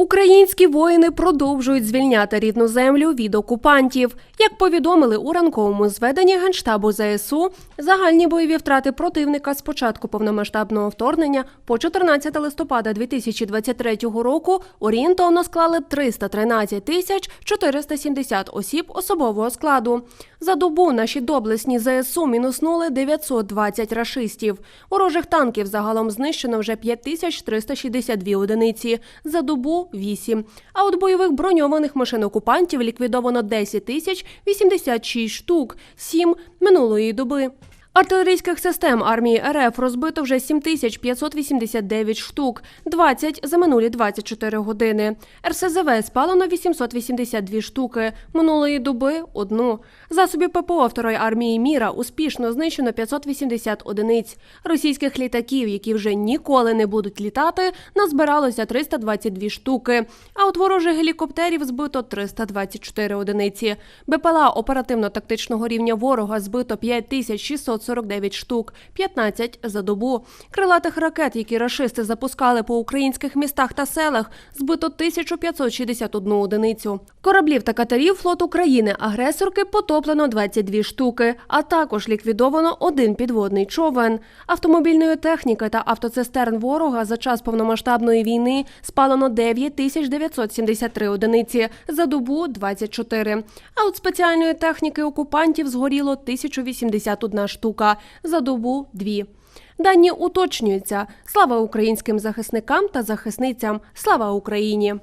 Українські воїни продовжують звільняти рідну землю від окупантів. Як повідомили у ранковому зведенні Генштабу ЗСУ, загальні бойові втрати противника з початку повномасштабного вторгнення по 14 листопада 2023 року орієнтовно склали 313 тисяч 470 осіб особового складу. За добу наші доблесні ЗСУ мінуснули 920 рашистів. Ворожих танків загалом знищено вже 5362 одиниці. За добу 8. А от бойових броньованих машин окупантів ліквідовано 10 тисяч 86 штук, 7 минулої доби. Артилерійських систем армії РФ розбито вже 7589 штук, 20 за минулі 24 години. РСЗВ спалено 882 штуки, минулої доби – одну. Засобів ППО Второї армії Міра успішно знищено 580 одиниць. Російських літаків, які вже ніколи не будуть літати, назбиралося 322 штуки. А от ворожих гелікоптерів збито 324 одиниці. БПЛА оперативно-тактичного рівня ворога збито 5649 штук, 15 за добу. Крилатих ракет, які рашисти запускали по українських містах та селах, збито 1561 одиницю. Кораблів та катерів флот України агресорки потоплено 22 штуки, а також ліквідовано один підводний човен. Автомобільної техніки та автоцистерн ворога за час повномасштабної війни спалено 9973 одиниці, за добу 24. А от спеціальної техніки окупантів згоріло 1081 штука, за добу дві. Дані уточнюються. Слава українським захисникам та захисницям! Слава Україні!